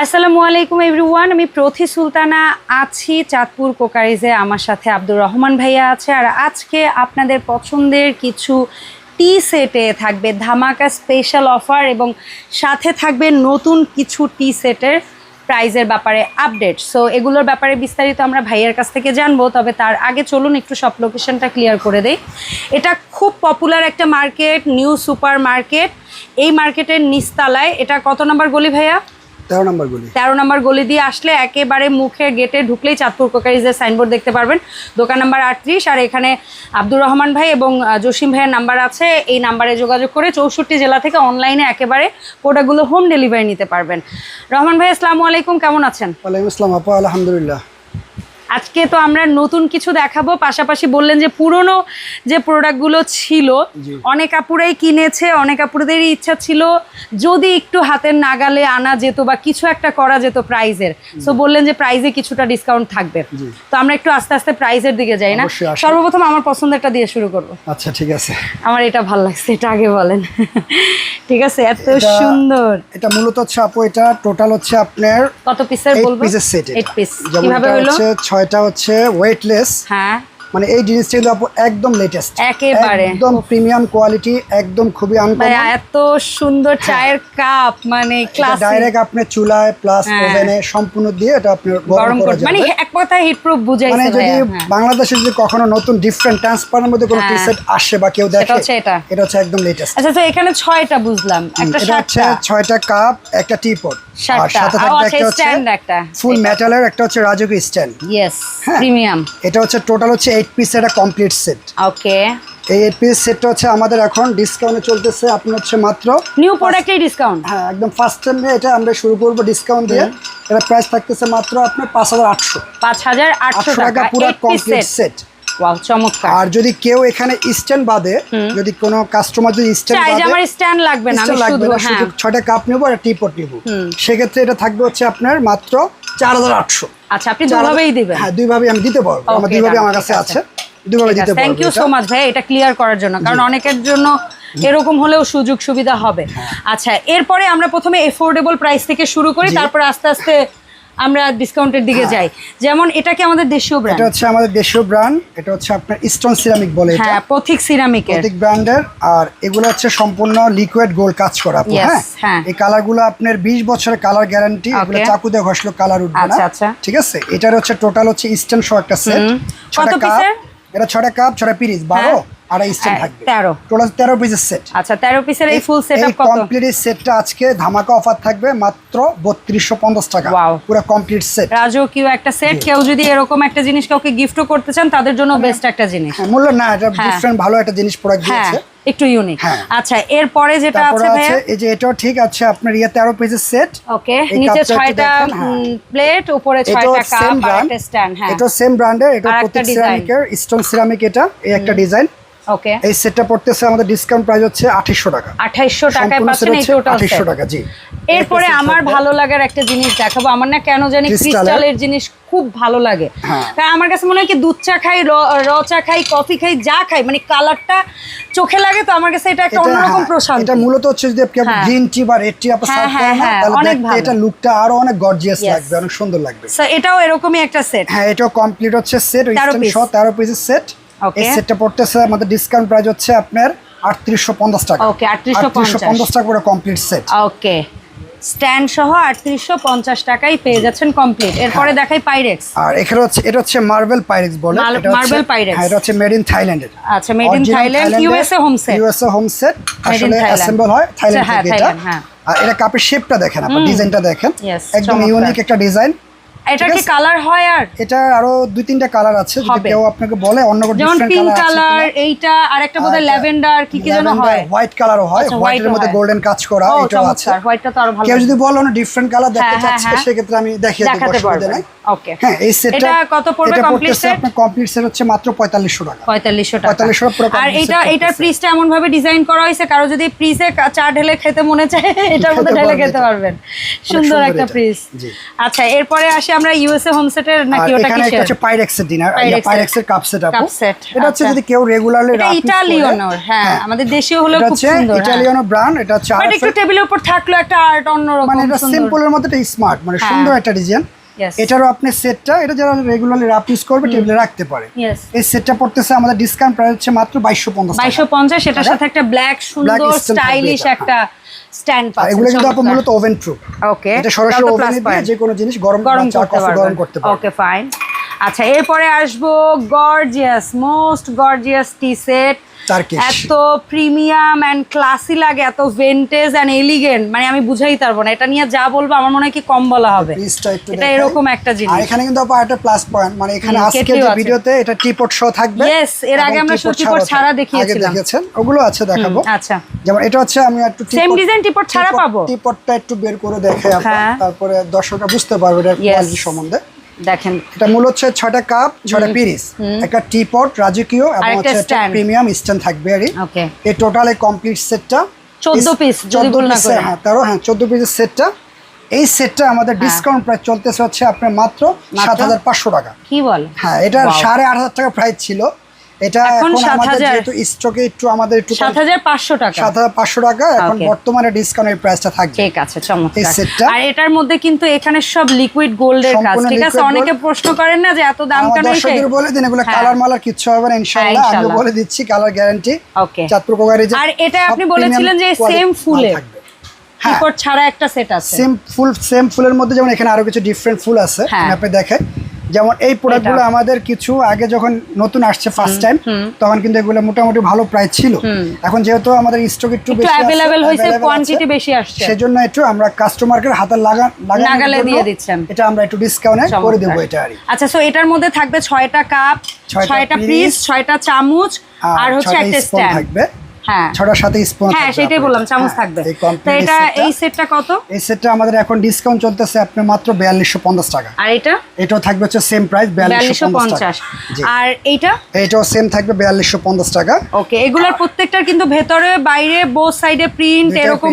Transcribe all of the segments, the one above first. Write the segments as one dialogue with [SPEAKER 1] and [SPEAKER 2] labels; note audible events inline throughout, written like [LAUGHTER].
[SPEAKER 1] আসসালামু আলাইকুম এভরিওয়ান। আমি প্রথি সুলতানা আছি চাঁদপুর কোকারিজে। আমার সাথে আব্দুর রহমান ভাইয়া আছে। আর আজকে আপনাদের পছন্দের কিছু টি সেটে থাকবে ধামাকা স্পেশাল অফার এবং সাথে থাকবে নতুন কিছু টি সেটের প্রাইজের ব্যাপারে আপডেট সো এগুলোর ব্যাপারে বিস্তারিত আমরা ভাইয়ের কাছ থেকে জানব। তবে তার আগে চলুন একটু সব লোকেশনটা ক্লিয়ার করে দেই। এটা খুব পপুলার একটা মার্কেট নিউ সুপার মার্কেট এই মার্কেটের নিচতলায় এটা কত নম্বর গলি ভাইয়া?
[SPEAKER 2] তেরো নম্বর গলি।
[SPEAKER 1] তেরো নম্বর গলি দিয়ে আসলে একেবারে মুখে গেটে ঢুকলেই চাঁদপুর কোকারিজের সাইনবোর্ড দেখতে পারবেন। দোকান নাম্বার আটত্রিশ আর এখানে আব্দুর রহমান ভাই এবং জসিম ভাইয়ের নাম্বার আছে। এই নাম্বারে যোগাযোগ করে চৌষট্টি জেলা থেকে অনলাইনে একেবারে প্রোডাক্টগুলো হোম ডেলিভারি নিতে পারবেন। রহমান ভাই আসসালামু আলাইকুম। কেমন আছেন?
[SPEAKER 2] ওয়ালাইকুম আসসালাম আপা। আলহামদুলিল্লাহ।
[SPEAKER 1] আজকে তো আমরা নতুন কিছু দেখাবো পাশাপাশি বললেন যে পুরনো যে প্রোডাক্টগুলো ছিল অনেক আপুরাই কিনেছে অনেক আপুরদেরই ইচ্ছা ছিল যদি একটু হাতের নাগালে আনা যেত বা কিছু একটা করা যেত প্রাইজের সো বললেন যে প্রাইজে কিছুটা ডিসকাউন্ট থাকবে। তো আমরা একটু আস্তে আস্তে প্রাইজের দিকে যাই না? সর্বপ্রথম আমার পছন্দেরটা দিয়ে শুরু করব।
[SPEAKER 2] আচ্ছা ঠিক আছে।
[SPEAKER 1] আমার এটা ভালো লাগছে এটা আগে বলেন। [LAUGHS] ঠিক আছে এত সুন্দর।
[SPEAKER 2] এটা মূলত হচ্ছে আপু এটা টোটাল হচ্ছে আপনার
[SPEAKER 1] কত পিসের বলব?
[SPEAKER 2] পিসের সেট
[SPEAKER 1] 8 পিস কীভাবে হলো?
[SPEAKER 2] 6 এটা হচ্ছে ওয়েটলেস
[SPEAKER 1] হ্যাঁ।
[SPEAKER 2] মানে এই জিনিসটা কিন্তু আপু একদম লেটেস্ট
[SPEAKER 1] একেবারে।
[SPEAKER 2] একদম প্রিমিয়াম কোয়ালিটি একদম খুবই আনকমন
[SPEAKER 1] এত সুন্দর হ্যাঁ। চায়ের কাপ মানে ক্লাস
[SPEAKER 2] ডাইরেক্ট আপনি চুলায় প্লাস
[SPEAKER 1] হ্যাঁ।
[SPEAKER 2] ওভেনে সম্পূর্ণ দিয়ে এটা আপনি
[SPEAKER 1] গরম
[SPEAKER 2] করা
[SPEAKER 1] মানে এক কথায় হিট প্রুফ বুঝাইছে
[SPEAKER 2] মানে
[SPEAKER 1] যদি হ্যাঁ।
[SPEAKER 2] বাংলাদেশে যদি কখনো নতুন ডিফারেন্ট ট্রান্সপারেন্ট মধ্যে কোনো টি সেট আসে বা কেউ দেখে এটা
[SPEAKER 1] হচ্ছে এটা।
[SPEAKER 2] এটা হচ্ছে একদম লেটেস্ট
[SPEAKER 1] আচ্ছা তো এখানে 6টা বুঝলাম। একটা 7টা
[SPEAKER 2] 6টা কাপ একটা টিপট আর
[SPEAKER 1] সাতটা।
[SPEAKER 2] সাথে থাকবে একটা হচ্ছে ফুল মেটালের একটা হচ্ছে রাজকীয় স্ট্যান্ড
[SPEAKER 1] ইয়েস
[SPEAKER 2] হ্যাঁ।
[SPEAKER 1] প্রিমিয়াম
[SPEAKER 2] এটা হচ্ছে টোটাল হচ্ছে এইট পিসের একটা কমপ্লিট সেট
[SPEAKER 1] ওকে
[SPEAKER 2] এই এইট পিস সেটটা হচ্ছে আমাদের এখন ডিসকাউন্টে চলতেছে আপনি হচ্ছে মাত্র
[SPEAKER 1] নিউ ডিসকাউন্ট
[SPEAKER 2] হ্যাঁ একদম ফার্স্ট টাইমে এটা আমরা শুরু করব ডিসকাউন্ট দিয়ে। এটা প্রাইস থাকতেছে মাত্র আপনার পাঁচ হাজার আটশো।
[SPEAKER 1] পাঁচ হাজার আটশো
[SPEAKER 2] আটশো
[SPEAKER 1] টাকা
[SPEAKER 2] টাকা পুরো কমপ্লিট
[SPEAKER 1] সেট
[SPEAKER 2] সেট
[SPEAKER 1] চমৎকার।
[SPEAKER 2] আর যদি কেউ এখানে স্ট্যান্ড বাদে যদি কোনো কাস্টমার যদি স্ট্যান্ড বাদে
[SPEAKER 1] আমার স্ট্যান্ড লাগবে না আমি শুধু হ্যাঁ।
[SPEAKER 2] শুধু ছয়টা কাপ নেব আর টি পট নেব। সেক্ষেত্রে এটা থাকবে হচ্ছে আপনার মাত্র চার হাজার আটশো।
[SPEAKER 1] আচ্ছা আপনি দুভাবেই দিবেন।
[SPEAKER 2] হ্যাঁ দুইভাবে আমি দিতে পারব। আমার দুইভাবে আমার কাছে
[SPEAKER 1] আছে।
[SPEAKER 2] দুইভাবে দিতে
[SPEAKER 1] থ্যাংক
[SPEAKER 2] পারব
[SPEAKER 1] ইউ সো মাচ ভাই এটা ক্লিয়ার করার জন্য। কারণ অনেকের জন্য এরকম হলেও সুযোগ সুবিধা হবে।
[SPEAKER 2] হ্যাঁ।
[SPEAKER 1] আচ্ছা এরপরে আমরা প্রথমে এফোর্ডেবল প্রাইস থেকে শুরু করি তারপর আস্তে আস্তে আমরা ডিসকাউন্টের দিকে হ্যাঁ। যাই। যেমন এটা কি আমাদের দেশীয় ব্র্যান্ড এটা
[SPEAKER 2] হচ্ছে আমাদের দেশীয় ব্র্যান্ড এটা হচ্ছে আপনার স্টোন সিরামিক বলে এটা।
[SPEAKER 1] হ্যাঁ পথিক সিরামিক
[SPEAKER 2] পথিক ব্র্যান্ডের আর এগুলো হচ্ছে সম্পূর্ণ লিকুইড গোল কাজ করা আপু হ্যাঁ?
[SPEAKER 1] হ্যাঁ?
[SPEAKER 2] এই কালারগুলো আপনার 20 বছরের কালার গ্যারান্টি এগুলো চাকু দিয়ে ঘষলো কালার উঠবে না।
[SPEAKER 1] আচ্ছা, আচ্ছা।
[SPEAKER 2] ঠিক আছে? এটার হচ্ছে টোটাল হচ্ছে স্টোন শো একটা সেট কত
[SPEAKER 1] পিসের
[SPEAKER 2] এটা ছটা কাপ ছটা
[SPEAKER 1] পিস
[SPEAKER 2] 12 সেট
[SPEAKER 1] হ্যাঁ, আচ্ছা 13 পিসের এই ফুল
[SPEAKER 2] আজকে ধামাকা অফার থাকবে মাত্র 3250 টাকা। কমপ্লিট সেট
[SPEAKER 1] একটা সেট কেউ যদি এরকম একটা জিনিস কাউকে করতে চান তাদের জন্য বেস্ট একটা জিনিস।
[SPEAKER 2] না
[SPEAKER 1] হ্যাঁ।
[SPEAKER 2] ভালো একটা জিনিস
[SPEAKER 1] হ্যাঁ, একটু ইউনিক আচ্ছা এরপরে যেটা আছে
[SPEAKER 2] যে এটাও ঠিক আছে আপনার তেরো পিসের সেট
[SPEAKER 1] ওকে নিচে প্লেট উপরে 6টা
[SPEAKER 2] সেম এটা সিরামিক এটা একটা ডিজাইন
[SPEAKER 1] ওকে।
[SPEAKER 2] এই সেটটা পড়তেছে আমাদের ডিসকাউন্ট প্রাইস হচ্ছে টাকা।
[SPEAKER 1] টাকায় পাচ্ছেন এই টোটাল
[SPEAKER 2] টাকা জি।
[SPEAKER 1] এরপরে আমার ভালো লাগার একটা জিনিস দেখাবো। আমার না কেন জানি ক্রিস্টালের জিনিস খুব ভালো লাগে।
[SPEAKER 2] হ্যাঁ।
[SPEAKER 1] কারণ আমার কাছে মনে হয় কি দুধ চা খাই র- চা খাই কফি খাই যা খাই মানে কালারটা চোখে লাগে তো আমার কাছে এটা একটা অন্যরকম
[SPEAKER 2] হ্যাঁ,
[SPEAKER 1] প্রশান্তি।
[SPEAKER 2] এটা মূলত হচ্ছে যদি আপনি
[SPEAKER 1] হ্যাঁ।
[SPEAKER 2] গ্রিন টি বা রেড টি আপনি
[SPEAKER 1] হ্যাঁ,
[SPEAKER 2] সার্ভ
[SPEAKER 1] হ্যাঁ,
[SPEAKER 2] করেন
[SPEAKER 1] হ্যাঁ,
[SPEAKER 2] তাহলে
[SPEAKER 1] অনেক
[SPEAKER 2] এটা লুকটা আরও অনেক গর্জিয়াস লাগবে অনেক সুন্দর লাগবে।
[SPEAKER 1] So, এটাও এরকমই একটা সেট
[SPEAKER 2] হ্যাঁ এটাও কমপ্লিট হচ্ছে সেট ওই
[SPEAKER 1] 13
[SPEAKER 2] স্ট্যান্ড
[SPEAKER 1] piece।
[SPEAKER 2] সহ তেরো পিসের সেট. এই সেটটা পড়তেছে আমাদের ডিসকাউন্ট প্রাইস হচ্ছে আপনার আটত্রিশশো পঞ্চাশ টাকা।
[SPEAKER 1] Okay, 3850
[SPEAKER 2] টাকা করে কমপ্লিট সেট
[SPEAKER 1] ওকে স্ট্যান্ড সহ আটত্রিশশো পঞ্চাশ টাকায় পেয়ে যাচ্ছেন কমপ্লিট এরপরে
[SPEAKER 2] হ্যাঁ।
[SPEAKER 1] দেখাই পাইরেক্স
[SPEAKER 2] আর এখানে হচ্ছে এটা হচ্ছে মার্বেল পাইরেক্স বলে। এটা
[SPEAKER 1] Pyrex।
[SPEAKER 2] হ্যাঁ এটা হচ্ছে মেড ইন থাইল্যান্ডের
[SPEAKER 1] আচ্ছা made in Thailand USA home set
[SPEAKER 2] USA home set আসলে অ্যাসেম্বল হয় থাইল্যান্ড
[SPEAKER 1] হ্যাঁ,
[SPEAKER 2] থেকে এটা।
[SPEAKER 1] হ্যাঁ।
[SPEAKER 2] আর এটা কাপের শেপটা দেখেন আপনি ডিজাইনটা দেখেন। একদম ইউনিক একটা ডিজাইন
[SPEAKER 1] এটা কি
[SPEAKER 2] আছে?
[SPEAKER 1] কালার হয় আর?
[SPEAKER 2] এটা আরও দুই তিনটা কালার আছে যদি কেউ আপনাকে বলে অন্য কোনো ডিফারেন্ট
[SPEAKER 1] পিঙ্ক
[SPEAKER 2] কালার
[SPEAKER 1] কালার এইটা আর একটা বোধহয়
[SPEAKER 2] আচ্ছা।
[SPEAKER 1] ল্যাভেন্ডার কি কি যেন হয়।
[SPEAKER 2] হোয়াইট কালারও হয়।
[SPEAKER 1] আচ্ছা,
[SPEAKER 2] হোয়াইটের মধ্যে গোল্ডেন কাজ করা
[SPEAKER 1] ও
[SPEAKER 2] এটাও আছে।
[SPEAKER 1] হোয়াইটটা তো আরও ভালো
[SPEAKER 2] কেউ যদি বলো ডিফারেন্ট কালার দেখতে
[SPEAKER 1] হ্যাঁ, হ্যাঁ,
[SPEAKER 2] চাচ্ছে
[SPEAKER 1] হ্যাঁ।
[SPEAKER 2] সেক্ষেত্রে আমি দেখিয়ে দেবো
[SPEAKER 1] দেখাতে
[SPEAKER 2] অসুবিধা নাই।
[SPEAKER 1] ওকে
[SPEAKER 2] হ্যাঁ এই সেটটা
[SPEAKER 1] এটা কত পড়বে কমপ্লিট সেট
[SPEAKER 2] আপনার কমপ্লিট সেট হচ্ছে মাত্র পঁয়তাল্লিশশো টাকা।
[SPEAKER 1] পঁয়তাল্লিশশো টাকা।
[SPEAKER 2] 4500 পুরো
[SPEAKER 1] আর এটা এটার। ফ্রিজটা এমন ভাবে ডিজাইন করা হয়েছে কারও যদি ফ্রিজে চা ঢেলে খেতে মনে চায় [LAUGHS] এটার মধ্যে ঢেলে খেতে পারবেন। সুন্দর একটা
[SPEAKER 2] এটা। জি।
[SPEAKER 1] আচ্ছা এরপরে আসি আমরা ইউএসএ হোম সেটের নাকি ওটা
[SPEAKER 2] এখানে একটা হচ্ছে পাইরেক্সের ডিনার। পাইরেক্সের কাপ সেট
[SPEAKER 1] Cup
[SPEAKER 2] এটা হচ্ছে
[SPEAKER 1] আচ্ছা।
[SPEAKER 2] যদি কেউ রেগুলারলি
[SPEAKER 1] এটা ইটালিয়ানোর হ্যাঁ আমাদের দেশীয়
[SPEAKER 2] হলো
[SPEAKER 1] খুব সুন্দর হ্যাঁ।
[SPEAKER 2] ইটালিয়ানো ব্র্যান্ড এটা হচ্ছে
[SPEAKER 1] একটু টেবিলের উপর থাকল একটা আর্ট অন্যরকম
[SPEAKER 2] মানে এটা। সিম্পলের মধ্যে এটা স্মার্ট মানে
[SPEAKER 1] হ্যাঁ।
[SPEAKER 2] সুন্দর একটা ডিজাইন. এটারও আপনি সেটটা এটা যারা রেগুলারলি রাপ ইউজ করবে টেবিলে রাখতে পারে। এই সেটটা পড়তেছে আমাদের ডিসকাউন্ট প্রাইস হচ্ছে মাত্র বাইশশো পঞ্চাশ
[SPEAKER 1] বাইশশো পঞ্চাশ এটার সাথে একটা ব্ল্যাক সুন্দর স্টাইলিশ একটা স্ট্যান্ড
[SPEAKER 2] আর এগুলো কিন্তু আপনি মূলত ওভেন প্রুফ
[SPEAKER 1] ওকে
[SPEAKER 2] এটা সরাসরি ওভেনে দিয়ে যে কোনো জিনিস গরম
[SPEAKER 1] গরম করতে
[SPEAKER 2] কফি গরম করতে
[SPEAKER 1] পারবেন।
[SPEAKER 2] পারবে
[SPEAKER 1] ওকে ফাইন আচ্ছা এরপরে আসব gorgeous most gorgeous tea set. এত প্রিমিয়াম অ্যান্ড ক্লাসি লাগে এত ভেন্টেজ অ্যান্ড এলিগেন্ট মানে আমি বুঝাই পারব না এটা নিয়ে যা বলব আমার মনে হয় কি কম বলা হবে। এটা এরকম একটা
[SPEAKER 2] আর
[SPEAKER 1] জিনিস।
[SPEAKER 2] এখানে কিন্তু আপা একটা প্লাস পয়েন্ট মানে এখানে আজকে যে ভিডিওতে এটা টিপট শো থাকবে
[SPEAKER 1] Yes, এর আগে আমরা
[SPEAKER 2] teapot ছাড়াও
[SPEAKER 1] ছাড়া। দেখিয়েছিলাম।
[SPEAKER 2] আগে দেখিয়েছেন ওগুলো আছে দেখাবো।
[SPEAKER 1] আচ্ছা।
[SPEAKER 2] যেমন এটা হচ্ছে আমি একটু
[SPEAKER 1] Same design teapot ছাড়া পাবো?
[SPEAKER 2] টিপটটা একটু বের করে দেখে
[SPEAKER 1] হ্যাঁ।
[SPEAKER 2] তারপরে দর্শকরা বুঝতে পারবে এটা কোয়ালিটি সম্বন্ধে।
[SPEAKER 1] দেখেন।
[SPEAKER 2] এটা মূল হচ্ছে ছয়টা কাপ ছয়টা পিরিস একটা টিপট রাজকীয় এবং হচ্ছে একটা প্রিমিয়াম স্ট্যান্ড থাকবে আর
[SPEAKER 1] ওকে।
[SPEAKER 2] এই টোটাল এই কমপ্লিট সেটটা
[SPEAKER 1] 14 পিস যদি
[SPEAKER 2] চোদ্দ
[SPEAKER 1] ভুল না
[SPEAKER 2] পিস হ্যাঁ তেরো হ্যাঁ চোদ্দ পিসের সেটটা। এই সেটটা আমাদের ডিসকাউন্ট প্রাইস চলতেছে হচ্ছে আপনার মাত্র সাত হাজার পাঁচশো টাকা।
[SPEAKER 1] কি বল?
[SPEAKER 2] হ্যাঁ এটা
[SPEAKER 1] Wow.
[SPEAKER 2] সাড়ে আট হাজার টাকা প্রাইস ছিল। এটা
[SPEAKER 1] এখন
[SPEAKER 2] আমাদের যেহেতু স্টকে একটু আমাদের একটু
[SPEAKER 1] সাত হাজার পাঁচশো টাকা।
[SPEAKER 2] সাত হাজার পাঁচশো টাকা এখন বর্তমানে ডিসকাউন্টের প্রাইসটা থাকবে।
[SPEAKER 1] ঠিক আছে চমৎকার। আর এটার মধ্যে কিন্তু এখানে সব লিকুইড গোল্ডের কাজ। ঠিক আছে অনেকে প্রশ্ন করেন না যে এত দাম কেন এসে
[SPEAKER 2] বলে দিন এগুলো
[SPEAKER 1] হ্যাঁ।
[SPEAKER 2] কালার মালার কিচ্ছু হবে না ইনশাআল্লাহ। আমি বলে দিচ্ছি colour guarantee
[SPEAKER 1] Okay.
[SPEAKER 2] Chandpur crockery
[SPEAKER 1] আর এটা আপনি বলেছিলেন যে সেম
[SPEAKER 2] মাল
[SPEAKER 1] ফুলে।
[SPEAKER 2] থাকবে। হ্যাঁ।
[SPEAKER 1] ছাড়া একটা সেট আছে।
[SPEAKER 2] সেম ফুল সেম ফুলের মধ্যে যেমন এখানে আরও কিছু ডিফারেন্ট ফুল আছে
[SPEAKER 1] হ্যাঁ।
[SPEAKER 2] আমি আপনি দেখে যেমন এই প্রোডাক্টগুলো আমাদের কিছু আগে যখন নতুন আসছে ফার্স্ট টাইম তখন কিন্তু এগুলো মোটামুটি ভালো প্রাইস ছিল। এখন যেহেতু আমাদের স্টক একটু বেশি
[SPEAKER 1] অ্যাভেলেবেল হয়েছে কোয়ান্টিটি বেশি আসছে।
[SPEAKER 2] সেজন্য একটু আমরা কাস্টমারকে হাতে লাগা
[SPEAKER 1] নাগালে দিয়ে দিচ্ছেন।
[SPEAKER 2] এটা আমরা একটু ডিসকাউন্টে করে। দেবো এটা আর
[SPEAKER 1] আচ্ছা সো এটার মধ্যে থাকবে ছয়টা কাপ
[SPEAKER 2] ছয়টা
[SPEAKER 1] ছয়টা পিস ছয়টা চামচ আর হচ্ছে একটা স্ট্যান্ড
[SPEAKER 2] থাকবে। ছটার সাথে স্পুন
[SPEAKER 1] হ্যাঁ সেটাই বললাম চামচ থাকবে। তো এটা এই সেটটা কত?
[SPEAKER 2] এই সেটটা আমাদের এখন ডিসকাউন্ট চলতেছে আপনার মাত্র বিয়াল্লিশশো পঞ্চাশ টাকা।
[SPEAKER 1] আর এটা?
[SPEAKER 2] এটাও থাকবে হচ্ছে সেম প্রাইস বিয়াল্লিশশো
[SPEAKER 1] বিয়াল্লিশশো
[SPEAKER 2] পঞ্চাশ।
[SPEAKER 1] পঞ্চাশ
[SPEAKER 2] টাকা জি।
[SPEAKER 1] আর এইটা?
[SPEAKER 2] এটাও সেম থাকবে বিয়াল্লিশশো পঞ্চাশ টাকা।
[SPEAKER 1] ওকে এগুলোর প্রত্যেকটার কিন্তু ভেতরে বাইরে বোথ সাইডে প্রিন্ট এরকম।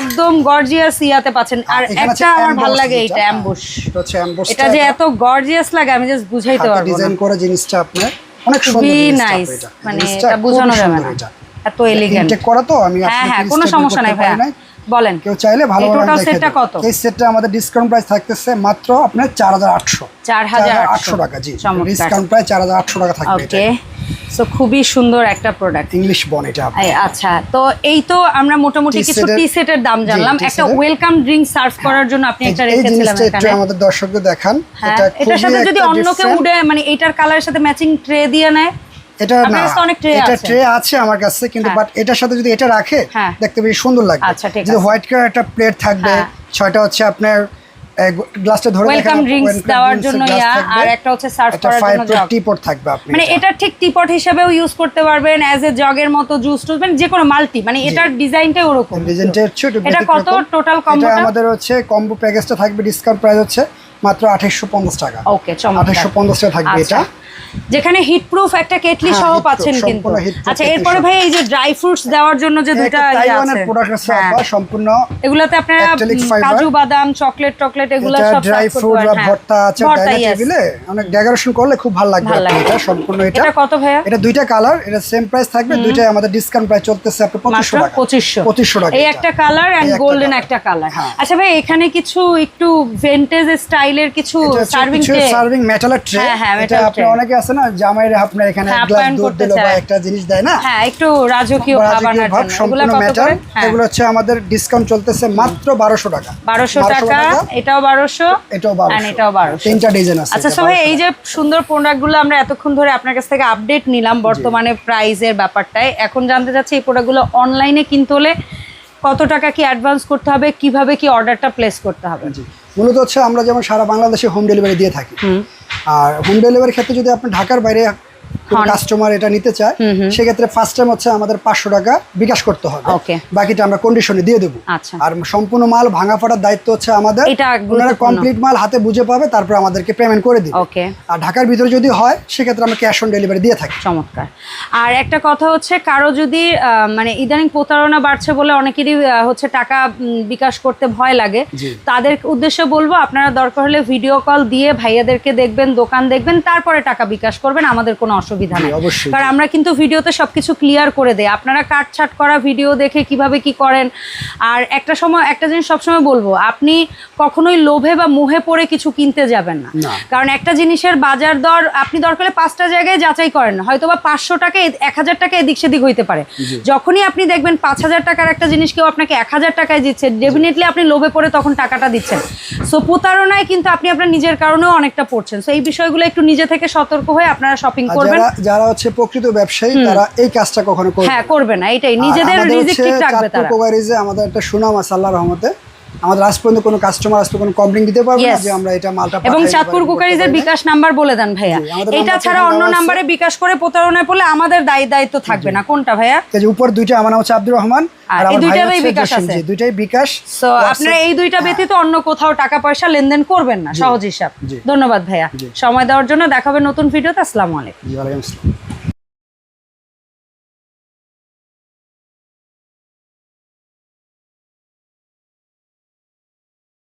[SPEAKER 1] একদম গর্জিয়াস ইয়াতে পাচ্ছেন। আর একটা আমার ভালো লাগে এইটা
[SPEAKER 2] হ্যাঁ,
[SPEAKER 1] অ্যাম্বুশ
[SPEAKER 2] হচ্ছে amboss
[SPEAKER 1] এটা যে এত গর্জিয়াস লাগে আমি জাস্ট বুঝাইতে পারব না।
[SPEAKER 2] ডিজাইন করা জিনিসটা আপনার অনেক সুন্দর
[SPEAKER 1] নাইস। মানে এটা বোঝানো যাবে না। এত এলিগেন্ট
[SPEAKER 2] Intake করা তো আমি
[SPEAKER 1] হ্যাঁ হ্যাঁ কোনো সমস্যা নাই ভাইয়া। বলেন
[SPEAKER 2] কেউ চাইলে ভালো
[SPEAKER 1] setটা
[SPEAKER 2] দেবো।
[SPEAKER 1] কত?
[SPEAKER 2] এই সেটটা আমাদের ডিসকাউন্ট প্রাইস থাকতেছে মাত্র আপনার চার হাজার আটশো।
[SPEAKER 1] 4,800
[SPEAKER 2] টাকা জি। ডিসকাউন্ট প্রাইস চার হাজার আটশো টাকা থাকবে
[SPEAKER 1] ওকে সো খুবই সুন্দর একটা প্রোডাক্ট
[SPEAKER 2] ইংলিশ বন এটা
[SPEAKER 1] আচ্ছা তো এই তো আমরা মোটামুটি কিছু টি সেটের দাম জানলাম। একটা ওয়েলকাম ড্রিঙ্ক সার্ভ করার জন্য আপনি একটা রেখেছিলেন এখানে।
[SPEAKER 2] আমাদের দর্শকদের দেখান।
[SPEAKER 1] হ্যাঁ
[SPEAKER 2] এটা
[SPEAKER 1] এটার সাথে যদি অন্য কেউ উডে মানে এইটার কালারের সাথে ম্যাচিং ট্রে দিয়ে নেয়
[SPEAKER 2] এটা না এটা ট্রে আছে আমার কাছে কিন্তু
[SPEAKER 1] হ্যাঁ।
[SPEAKER 2] বাট এটার সাথে যদি এটা রাখে
[SPEAKER 1] হ্যাঁ।
[SPEAKER 2] দেখতে বেশ সুন্দর লাগবে।
[SPEAKER 1] আচ্ছা,
[SPEAKER 2] যদি হোয়াইট কালার একটা প্লেট থাকবে
[SPEAKER 1] হ্যাঁ।
[SPEAKER 2] ছয়টা হচ্ছে আপনার গ্লাসটা ধরে
[SPEAKER 1] ওয়েলকাম ড্রিঙ্কস দেওয়ার জন্য আর একটা হচ্ছে সার্ভ করার জন্য জগ
[SPEAKER 2] টিপট থাকবে আপনি
[SPEAKER 1] মানে এটা ঠিক টিপট হিসেবেও ইউজ করতে পারবেন অ্যাজ এ জগের মতো জুস টুস মানে যে কোনো মাল্টি মানে এটার ডিজাইনটাই ওরকম।
[SPEAKER 2] ডিজাইনটা হচ্ছে
[SPEAKER 1] এটা কত? টোটাল
[SPEAKER 2] এটা
[SPEAKER 1] কম্বোটা
[SPEAKER 2] আমাদের হচ্ছে কম্বো প্যাকেজটা থাকবে ডিসকাউন্ট প্রাইস হচ্ছে মাত্র আঠাইশশো পঞ্চাশ টাকা।
[SPEAKER 1] ওকে চমৎকার।
[SPEAKER 2] পঞ্চাশ টাকা থাকবে
[SPEAKER 1] আচ্ছা।
[SPEAKER 2] এটা
[SPEAKER 1] যেখানে হিট প্রুফ একটা কেটলি
[SPEAKER 2] হ্যাঁ,
[SPEAKER 1] সহ পাচ্ছেন কিন্তু। আচ্ছা এরপরে ভাই এই যে ড্রাই ফ্রুটস দেওয়ার জন্য যে
[SPEAKER 2] এটা
[SPEAKER 1] ইয়ে হ্যাঁ।
[SPEAKER 2] সম্পূর্ণ
[SPEAKER 1] এগুলাতে আপনারা। কাজু বাদাম চকলেট টকলেট এগুলো সব
[SPEAKER 2] ড্রাই ফ্রুট বা
[SPEAKER 1] হ্যাঁ।
[SPEAKER 2] ভর্তা আছে
[SPEAKER 1] ভর্তা,
[SPEAKER 2] ডাইনিং
[SPEAKER 1] yes।
[SPEAKER 2] টেবিলে। অনেক ডেকোরেশন করলে খুব ভালো লাগবে এটা সম্পূর্ণ এটা।
[SPEAKER 1] এটা কত ভাইয়া?
[SPEAKER 2] এটা দুইটা কালার এটা সেম প্রাইস থাকবে দুইটাই আমাদের ডিসকাউন্ট প্রাইস চলতেছে পঁচিশশো
[SPEAKER 1] মাত্র
[SPEAKER 2] টাকা।
[SPEAKER 1] পঁচিশশো।
[SPEAKER 2] পঁচিশশো টাকা
[SPEAKER 1] এই একটা কালার এন্ড গোল্ডেন একটা কালার
[SPEAKER 2] হ্যাঁ।
[SPEAKER 1] আচ্ছা ভাই এখানে কিছু একটু ভেন্টেজ স্টাইলের কিছু সার্ভিং
[SPEAKER 2] সার্ভিং মেটালের ট্রে
[SPEAKER 1] হ্যাঁ, হ্যাঁ,
[SPEAKER 2] এটা আপনি
[SPEAKER 1] tray।
[SPEAKER 2] অনেকে আছে না জামাইরে আপনার এখানে
[SPEAKER 1] হ্যাঁ,
[SPEAKER 2] গ্লাস দুধ
[SPEAKER 1] করতে
[SPEAKER 2] দিল বা একটা জিনিস দেয় না?
[SPEAKER 1] হ্যাঁ একটু রাজকীয়
[SPEAKER 2] রাজকীয় ভাব সম্পূর্ণ
[SPEAKER 1] কত করে? হ্যাঁ।
[SPEAKER 2] এগুলো হচ্ছে আমাদের ডিসকাউন্ট চলতেছে মাত্র বারোশো টাকা।
[SPEAKER 1] বারোশো টাকা এটাও বারোশো
[SPEAKER 2] এটাও
[SPEAKER 1] and
[SPEAKER 2] বারোশো
[SPEAKER 1] এটাও বারোশো।
[SPEAKER 2] তিনটা ডিজাইন আছে
[SPEAKER 1] আচ্ছা সবাই এই যে সুন্দর প্রোডাক্টগুলো আমরা এতক্ষণ ধরে আপনার কাছ থেকে আপডেট নিলাম বর্তমানে প্রাইসের ব্যাপারটায়। এখন জানতে চাচ্ছি এই প্রোডাক্টগুলো অনলাইনে কিনতে হলে কত টাকা কি অ্যাডভান্স করতে হবে কীভাবে কি অর্ডারটা প্লেস করতে হবে।
[SPEAKER 2] মূলত হচ্ছে আমরা যেমন সারা বাংলাদেশে হোম ডেলিভারি দিয়ে থাকি। আর হোম ডেলিভারির ক্ষেত্রে যদি আপনি ঢাকার বাইরে কোনো
[SPEAKER 1] হন।
[SPEAKER 2] কাস্টমার এটা নিতে চায় সেক্ষেত্রে ফার্স্ট টাইম হচ্ছে আমাদের পাঁচশো টাকা বিকাশ করতে হবে. বাকিটা আমরা কন্ডিশনে দিয়ে দেবো।
[SPEAKER 1] আচ্ছা।
[SPEAKER 2] আর সম্পূর্ণ মাল ভাঙা ফাটার দায়িত্ব হচ্ছে আমাদের। ওনারা। কমপ্লিট মাল হাতে বুঝে পাবে তারপর আমাদেরকে পেমেন্ট করে দিবে।
[SPEAKER 1] ওকে
[SPEAKER 2] আর ঢাকার ভিতরে যদি হয় সেক্ষেত্রে আমরা ক্যাশ অন ডেলিভারি দিয়ে থাকি।
[SPEAKER 1] চমৎকার। আর একটা কথা হচ্ছে কারও যদি মানে ইদানিং প্রতারণা বাড়ছে বলে অনেকেরই হচ্ছে টাকা বিকাশ করতে ভয় লাগে। তাদের উদ্দেশ্যে বলব আপনারা দরকার হলে ভিডিও কল দিয়ে ভাইয়াদেরকে দেখবেন দোকান দেখবেন তারপরে টাকা বিকাশ করবেন আমাদের কোনো অসুবিধা
[SPEAKER 2] জি,
[SPEAKER 1] নেই। কারণ আমরা কিন্তু ভিডিওতে সবকিছু ক্লিয়ার করে দেয় আপনারা কাটছাট করা ভিডিও দেখে কীভাবে কি করেন। আর একটা সময় একটা জিনিস সবসময় বলব আপনি কখনোই লোভে বা মোহে পড়ে কিছু কিনতে যাবেন না। কারণ একটা জিনিসের বাজার দর আপনি দরকার পাঁচটা জায়গায় যাচাই করেন। হয়তো বা পাঁচশো টাকা এক হাজার টাকা এদিক সেদিক হইতে পারে। যখনই আপনি দেখবেন পাঁচ হাজার টাকার একটা জিনিস কেউ আপনাকে এক হাজার টাকায় দিচ্ছে ডেফিনেটলি আপনি লোভে পড়ে তখন টাকাটা দিচ্ছেন। সো প্রতারণায় কিন্তু আপনি আপনার নিজের কারণেও অনেকটা পড়ছেন। সো এই বিষয়গুলো একটু নিজে থেকে সতর্ক হয়ে আপনারা শপিং করবেন।
[SPEAKER 2] যারা হচ্ছে প্রকৃত ব্যবসায়ী তারা এই কাজটা কখনো করবে
[SPEAKER 1] হ্যাঁ
[SPEAKER 2] না।
[SPEAKER 1] করবে না এটাই নিজেদের রিজিক ঠিক রাখবে তারা
[SPEAKER 2] আমাদের একটা সুনাম আছে আল্লাহর রহমতে আমাদের আজ পর্যন্ত কোনো কাস্টমার আজ কোনো কমপ্লেন দিতে পারবে না যে আমরা এটা মালটা
[SPEAKER 1] এবং চাঁদপুর কুকারিজের বিকাশ নাম্বার বলে দেন ভাইয়া। এটা ছাড়া অন্য। নাম্বারে বিকাশ করে প্রতারণায় পড়লে আমাদের দায়ী দায়িত্ব থাকবে না। কোনটা ভাইয়া?
[SPEAKER 2] এই যে উপর দুইটা আমার নাম হচ্ছে আব্দুর রহমান
[SPEAKER 1] আর এই দুইটারই বিকাশ আছে?
[SPEAKER 2] দুইটাই বিকাশ
[SPEAKER 1] সো আপনারা এই দুইটা ব্যতীত অন্য কোথাও টাকা পয়সা লেনদেন করবেন না সহজ হিসাব। ধন্যবাদ ভাইয়া। সময় দেওয়ার জন্য দেখাবে নতুন ভিডিওতে। আসসালামু আলাইকুম।
[SPEAKER 2] জি, ওয়ালাইকুম আসসালাম।